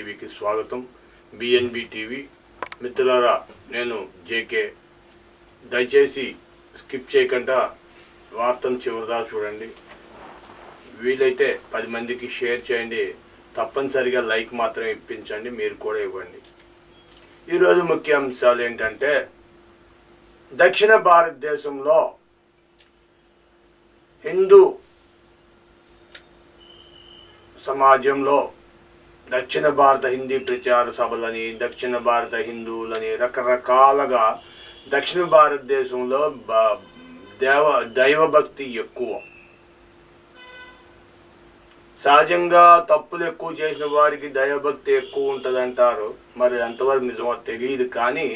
టీవీకి స్వాగతం. BNB TV. మిత్రులారా నేను జేకే దయచేసి స్కిప్ చేయకుండా వార్తను చివరిదా చూడండి. వీలైతే పది మందికి షేర్ చేయండి. తప్పనిసరిగా లైక్ మాత్రం ఇప్పించండి. మీరు కూడా ఇవ్వండి. ఈరోజు ముఖ్య అంశాలు ఏంటంటే దక్షిణ భారతదేశంలో హిందూ సమాజంలో దక్షిణ భారత హిందీ ప్రచార సభలని దక్షిణ భారత హిందువులని రకరకాలుగా దక్షిణ భారతదేశంలో దేవ దైవభక్తి ఎక్కువ. సహజంగా తప్పులు ఎక్కువ చేసిన వారికి దైవభక్తి ఎక్కువ ఉంటుంది అంటారు మరి అంతవరకు నిజమో తెలియదు కానీ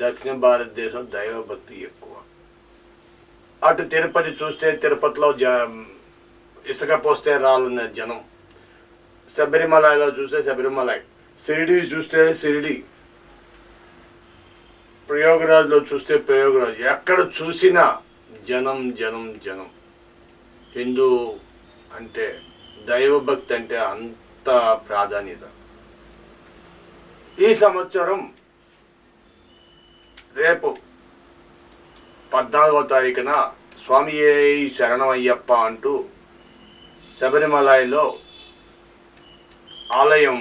దక్షిణ భారతదేశం దైవభక్తి ఎక్కువ. అటు తిరుపతి చూస్తే తిరుపతిలో జ ఇసుక పోస్తే రాళ్ళున్న జనం. శబరిమలలో చూస్తే శబరిమల. షిరిడి చూస్తే సిరిడి ప్రయోగరాజ్లో చూస్తే ప్రయోగరాజ్. ఎక్కడ చూసినా జనం జనం జనం. హిందూ అంటే దైవభక్తి అంటే అంత ప్రాధాన్యత. ఈ సంవత్సరం రేపు పద్నాలుగో తారీఖున స్వామి శరణమయ్యప్ప అంటూ శబరిమలలో ఆలయం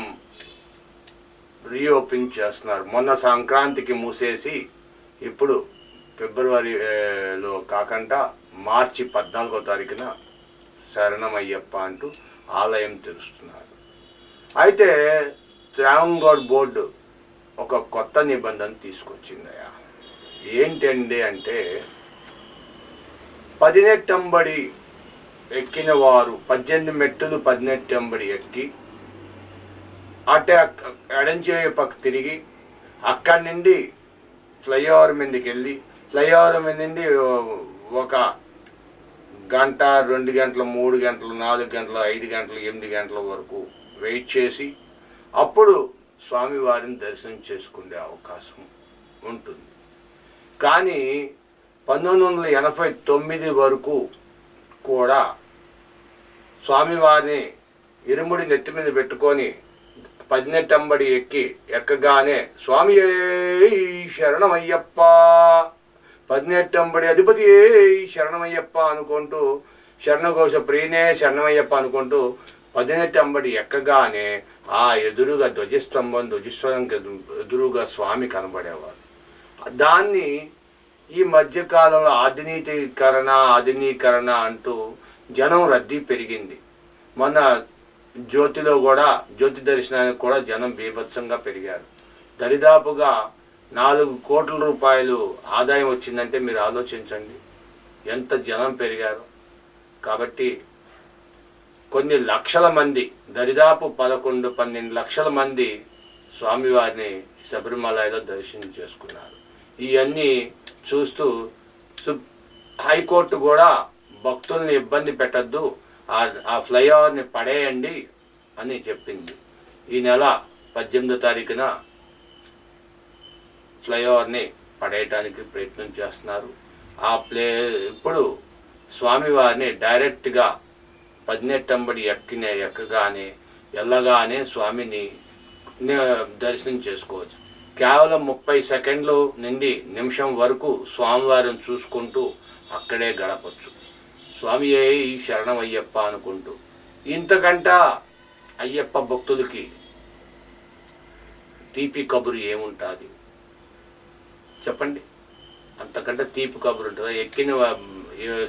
రీఓపెన్ చేస్తున్నారు. మొన్న సంక్రాంతికి మూసేసి ఇప్పుడు ఫిబ్రవరిలో కాకుండా మార్చి పద్నాలుగో తారీఖున శరణమయ్యప్ప అంటూ ఆలయం తెరుస్తున్నారు. అయితే శ్రావంగోడ్ బోర్డు ఒక కొత్త నిబంధన తీసుకొచ్చిందయ్యా. ఏంటండి అంటే పదినెట్టంబడి ఎక్కిన వారు పద్దెనిమిది మెట్టులు పదినెట్టంబడి ఎక్కి అటే అక్క- ఎడంచేయ పక్క తిరిగి అక్కడి నుండి ఫ్లైఓవర్ మీదకి వెళ్ళి ఫ్లైఓవర్ మీద నుండి ఒక గంట రెండు గంటలు మూడు గంటలు నాలుగు గంటలు ఐదు గంటలు ఎనిమిది గంటల వరకు వెయిట్ చేసి అప్పుడు స్వామివారిని దర్శనం చేసుకునే అవకాశం ఉంటుంది. కానీ పంతొమ్మిది వందల ఎనభై తొమ్మిది వరకు కూడా స్వామివారిని ఇరుముడి నెత్తి మీద పెట్టుకొని పదినెట్టంబడి ఎక్కి ఎక్కగానే స్వామి శరణమయ్యప్ప. పదినెట్టంబడి అధిపతి శరణమయ్యప్ప అనుకుంటూ శరణఘోష ప్రియనే శరణమయ్యప్ప అనుకుంటూ పదినెట్టంబడి ఎక్కగానే ఆ ఎదురుగా ధ్వజస్తంభం ధ్వజస్తంభం ఎదురుగా స్వామి కనబడేవారు. దాన్ని ఈ మధ్యకాలంలో ఆధునీకరణ ఆధునీకరణ అంటూ జనం రద్దీ పెరిగింది. మన జ్యోతిలో కూడా జ్యోతి దర్శనానికి కూడా జనం బీభత్సంగా పెరిగారు. దరిదాపుగా నాలుగు కోట్ల రూపాయలు ఆదాయం వచ్చిందంటే మీరు ఆలోచించండి. ఎంత జనం పెరిగారు. కాబట్టి కొన్ని లక్షల మంది దరిదాపు పదకొండు పన్నెండు లక్షల మంది స్వామివారిని శబరిమలలో దర్శనం చేసుకున్నారు. ఇవన్నీ చూస్తూ సు- హైకోర్టు కూడా భక్తుల్ని ఇబ్బంది పెట్టద్దు. ఆ ఫ్లైఓవర్ని పడేయండి అని చెప్పింది. ఈ నెల పద్దెనిమిదో తారీఖున ఫ్లైఓవర్ని పడేయటానికి ప్రయత్నం చేస్తున్నారు. ఆ ప్లే ఇప్పుడు స్వామివారిని డైరెక్ట్గా పదినెట్టంబడి ఎక్కిన ఎక్కగానే వెళ్ళగానే స్వామిని దర్శనం చేసుకోవచ్చు. కేవలం ముప్పై సెకండ్లు నుండి నిమిషం వరకు స్వామివారిని చూసుకుంటూ అక్కడే గడపచ్చు. స్వామి ఏ శరణం అయ్యప్ప అనుకుంటూ. ఇంతకంట అయ్యప్ప భక్తులకి తీపి కబురు ఏముంటుంది? చెప్పండి. అంతకంటే తీపి కబురు ఉంటుందా? ఎక్కిన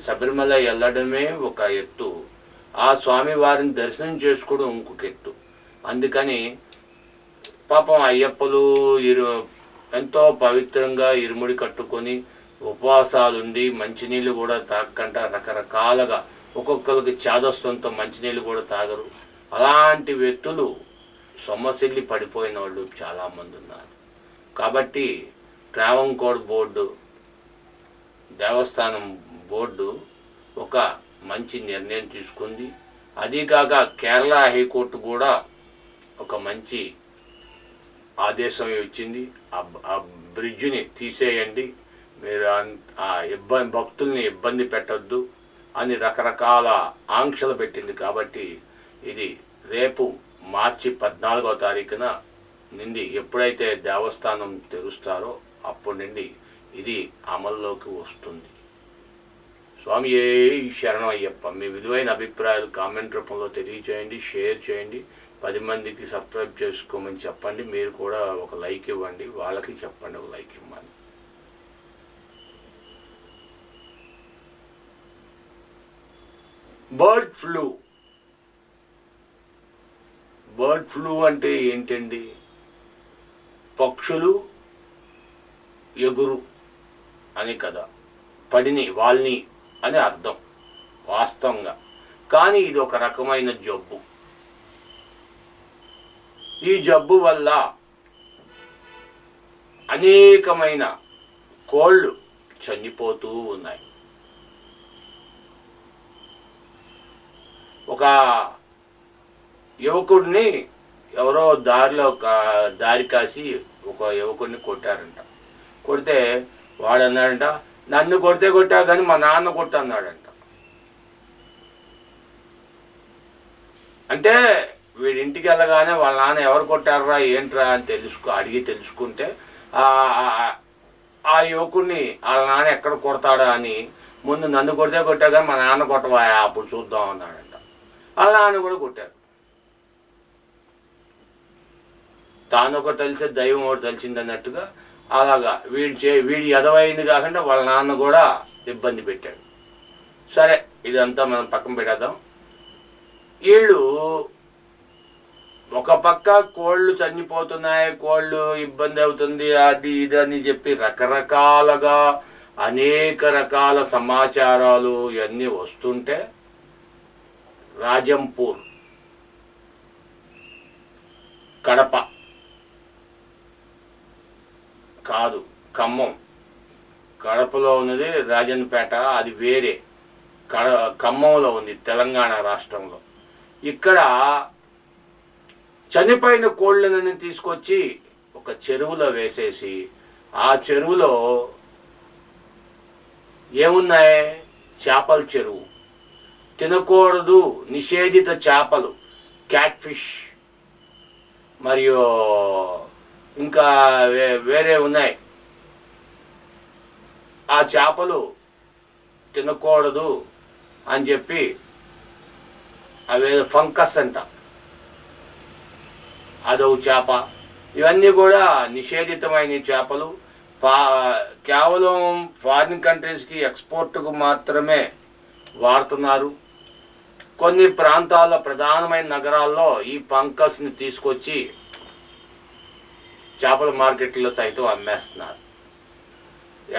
శబరిమల వెళ్ళడమే ఒక ఎత్తు. ఆ స్వామి వారిని దర్శనం చేసుకోవడం ఇంకొక ఎత్తు అందుకని పాపం అయ్యప్పలు ఇరు ఎంతో పవిత్రంగా ఇరుముడి కట్టుకొని ఉపవాసాలుండి మంచినీళ్ళు కూడా తాగకుండా రకరకాలుగా. ఒక్కొక్కరికి చేదస్తంతో మంచినీళ్ళు కూడా తాగరు. అలాంటి వ్యక్తులు సొమ్మసిల్లి పడిపోయిన వాళ్ళు చాలామంది ఉన్నారు. కాబట్టి ట్రావంకోడ్ బోర్డు దేవస్థానం బోర్డు ఒక మంచి నిర్ణయం తీసుకుంది. అదీ కాక కేరళ హైకోర్టు కూడా ఒక మంచి ఆదేశం ఇచ్చింది. ఆ ఆ బ్రిడ్జిని తీసేయండి. మీరు ఆ ఇబ్బంది భక్తుల్ని ఇబ్బంది పెట్టద్దు అని రకరకాల ఆంక్షలు పెట్టింది కాబట్టి ఇది రేపు మార్చి పద్నాలుగో తారీఖున నుండి ఎప్పుడైతే దేవస్థానం తెరుస్తారో అప్పటి నుండి ఇది అమల్లోకి వస్తుంది. స్వామి ఏ శరణం అయ్యప్ప మీ విలువైన అభిప్రాయాలు కామెంట్ రూపంలో తెలియచేయండి షేర్ చేయండి పది మందికి సబ్స్క్రైబ్ చేసుకోమని చెప్పండి. మీరు కూడా ఒక లైక్ ఇవ్వండి వాళ్ళకి చెప్పండి ఒక లైక్ ఇవ్వండి. Bird flu. బర్డ్ ఫ్లూ అంటే ఏంటండి? పక్షులు ఎగురు అని కదా పడిని వాళ్ళని అని అర్థం వాస్తవంగా. కానీ ఇది ఒక రకమైన జబ్బు. ఈ జబ్బు వల్ల అనేకమైన కోళ్ళు చనిపోతూ ఉన్నాయి. ఒక యువకుడిని ఎవరో దారిలో ఒక దారి కాసి ఒక యువకుడిని కొట్టారంట. కొడితే వాడు అన్నాడంట నన్ను కొడితే కొట్టా కానీ మా నాన్న కొట్టన్నాడంట. అంటే వీడింటికి వెళ్ళగానే వాళ్ళ నాన్న ఎవరు కొట్టారా ఏంట్రా? అని తెలుసుకో అడిగి తెలుసుకుంటే ఆ- ఆ యువకుడిని వాళ్ళ నాన్న ఎక్కడ కొడతాడా అని ముందు నన్ను కొడితే కొట్టా కానీ మా నాన్న కొట్టవా? అప్పుడు చూద్దాం అన్నాడంట. వాళ్ళ నాన్న కూడా కొట్టారు. తాను ఒకటి తెలిసే దైవం ఒకటి తెలిసింది అన్నట్టుగా అలాగా వీడి చే వీడి ఎదవైంది కాకుండా వాళ్ళ నాన్న కూడా ఇబ్బంది పెట్టాడు. సరే ఇదంతా మనం పక్కన పెట్టేద్దాం వీళ్ళు ఒక పక్క కోళ్ళు చనిపోతున్నాయి కోళ్ళు ఇబ్బంది అవుతుంది అది ఇది అని చెప్పి రకరకాలుగా అనేక రకాల సమాచారాలు ఇవన్నీ వస్తుంటే రాజంపూర్. కడప. కాదు ఖమ్మం. కడపలో ఉన్నది రాజన్పేట అది వేరే. కడ ఖమ్మంలో ఉంది తెలంగాణ రాష్ట్రంలో. ఇక్కడ చనిపోయిన కోళ్ళని తీసుకొచ్చి ఒక చెరువులో వేసేసి ఆ చెరువులో ఏమున్నాయి? చేపల చెరువు. తినకూడదు నిషేధిత చేపలు క్యాట్ ఫిష్ మరియు ఇంకా వే- వేరే ఉన్నాయి. ఆ చేపలు తినకూడదు అని చెప్పి అవేదో ఫంకస్ అంట. అదొక చేప. ఇవన్నీ కూడా నిషేధితమైన చేపలు. పా కేవలం ఫారిన్ కంట్రీస్కి ఎక్స్పోర్ట్కు మాత్రమే వాడుతున్నారు. కొన్ని ప్రాంతాల్లో ప్రధానమైన నగరాల్లో ఈ పంకస్ని తీసుకొచ్చి చేపల మార్కెట్లో సైతం అమ్మేస్తున్నారు.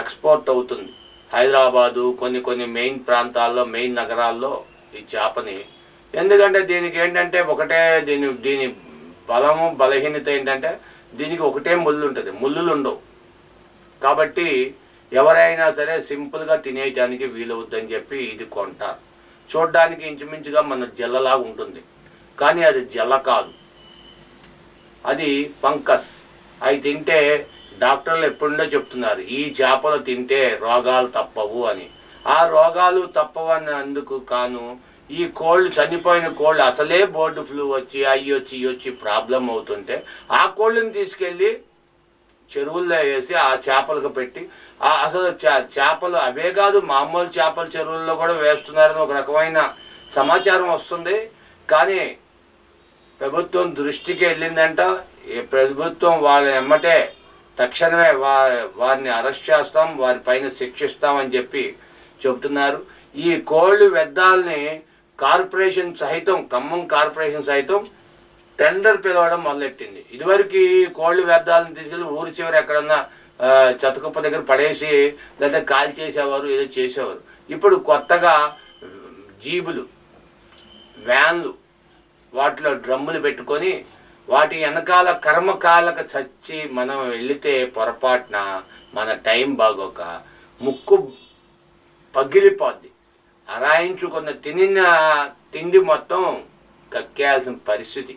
ఎక్స్పోర్ట్ అవుతుంది. హైదరాబాదు కొన్ని కొన్ని మెయిన్ ప్రాంతాల్లో మెయిన్ నగరాల్లో ఈ చేపని ఎందుకంటే దీనికి ఏంటంటే ఒకటే దీని దీని బలము బలహీనత ఏంటంటే దీనికి ఒకటే ముళ్ళు ఉంటుంది. ముళ్ళులు ఉండవు. కాబట్టి ఎవరైనా సరే సింపుల్గా తినేయటానికి వీలవుద్దని చెప్పి ఇది కొంటారు. చూడ్డానికి ఇంచుమించుగా మన జల్లలాగా ఉంటుంది. కానీ అది జల్ల కాదు. అది ఫంకస్. అవి తింటే డాక్టర్లు ఎప్పుడుండో చెప్తున్నారు ఈ చేపలు తింటే రోగాలు తప్పవు అని. ఆ రోగాలు తప్పవని అందుకు కాను ఈ కోళ్ళు చనిపోయిన కోళ్ళు అసలే బోర్డు ఫ్లూ వచ్చి అయ్యి వచ్చి ఇవి వచ్చి ప్రాబ్లం అవుతుంటే ఆ కోళ్ళని తీసుకెళ్ళి చెరువుల్లో వేసి ఆ చేపలకు పెట్టి ఆ అసలు చే- చేపలు అవే కాదు మామూలు చేపల చెరువుల్లో కూడా వేస్తున్నారని ఒక రకమైన సమాచారం వస్తుంది. కానీ ప్రభుత్వం దృష్టికి వెళ్ళిందంట. ఈ ప్రభుత్వం వాళ్ళ ఎమ్మటే తక్షణమే వారి వారిని అరెస్ట్ చేస్తాం వారి పైన శిక్షిస్తామని చెప్పి చెబుతున్నారు. ఈ కోళ్ళు వ్యర్థాలని కార్పొరేషన్ సహితం ఖమ్మం కార్పొరేషన్ సహితం టెండర్ పిలవడం మొదలెట్టింది. ఇదివరకు కోళ్ళు వ్యర్థాలను తీసుకెళ్ళి ఊరి చివరి ఎక్కడన్నా ఆ, చెత్తకుప్ప దగ్గర పడేసి లేదా కాల్ చేసేవారు ఏదో చేసేవారు. ఇప్పుడు కొత్తగా జీబులు వ్యాన్లు వాటిలో డ్రమ్ములు పెట్టుకొని వాటి వెనకాల కర్మకాలక చచ్చి మనం వెళితే పొరపాటున మన టైం బాగోక ముక్కు పగిలిపోద్ది. అరాయించుకున్న తినిన తిండి మొత్తం కక్కేయాల్సిన పరిస్థితి.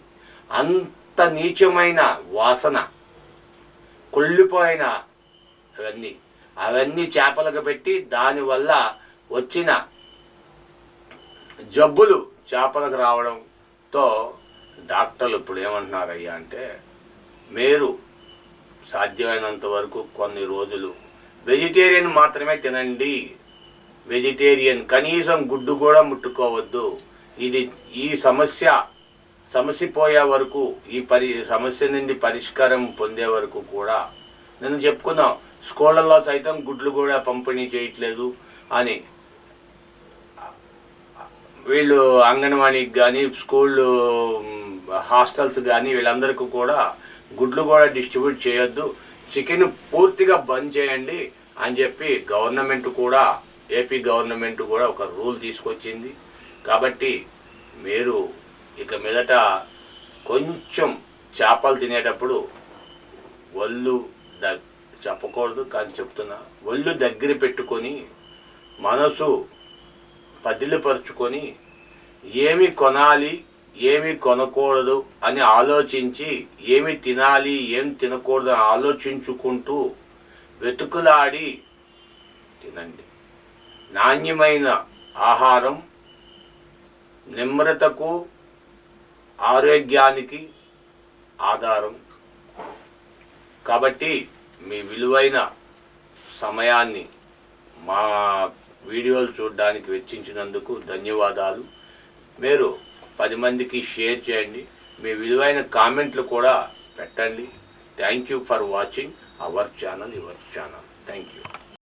అంత నీచమైన వాసన కుళ్ళిపోయిన అవన్నీ. అవన్నీ చేపలకు పెట్టి దానివల్ల వచ్చిన జబ్బులు చేపలకు రావడంతో డాక్టర్లు ఇప్పుడు ఏమంటున్నారయ్యా అంటే మీరు సాధ్యమైనంత వరకు కొన్ని రోజులు వెజిటేరియన్ మాత్రమే తినండి. వెజిటేరియన్ కనీసం గుడ్డు కూడా ముట్టుకోవద్దు. ఇది ఈ సమస్య సమసిపోయే వరకు ఈ పరి సమస్య నుండి పరిష్కారం పొందే వరకు కూడా నేను చెప్పుకున్నాం స్కూళ్ళల్లో సైతం గుడ్లు కూడా పంపిణీ చేయట్లేదు అని. వీళ్ళు అంగన్వాడీకి కానీ స్కూళ్ళు హాస్టల్స్ కానీ వీళ్ళందరికీ కూడా గుడ్లు కూడా డిస్ట్రిబ్యూట్ చేయొద్దు. చికెన్ పూర్తిగా బంద్ చేయండి అని చెప్పి గవర్నమెంట్ కూడా ఏపీ గవర్నమెంట్ కూడా ఒక రూల్ తీసుకొచ్చింది. కాబట్టి మీరు ఇక మీదట కొంచెం చేపలు తినేటప్పుడు ఒళ్ళు ద చెప్పకూడదు కానీ చెప్తున్నా ఒళ్ళు దగ్గర పెట్టుకొని మనసు పదిలిపరుచుకొని ఏమి కొనాలి ఏమి కొనకూడదు అని ఆలోచించి ఏమి తినాలి ఏం తినకూడదు అని ఆలోచించుకుంటూ వెతుకులాడి తినండి. నాణ్యమైన ఆహారం నిమ్రతకు ఆరోగ్యానికి ఆధారం. కాబట్టి మీ విలువైన సమయాన్ని మా వీడియోలు చూడడానికి వెచ్చించినందుకు ధన్యవాదాలు. మీరు పది మందికి షేర్ చేయండి. మీ విలువైన కామెంట్లు కూడా పెట్టండి. Thank you for watching our channel your channel. Thank you.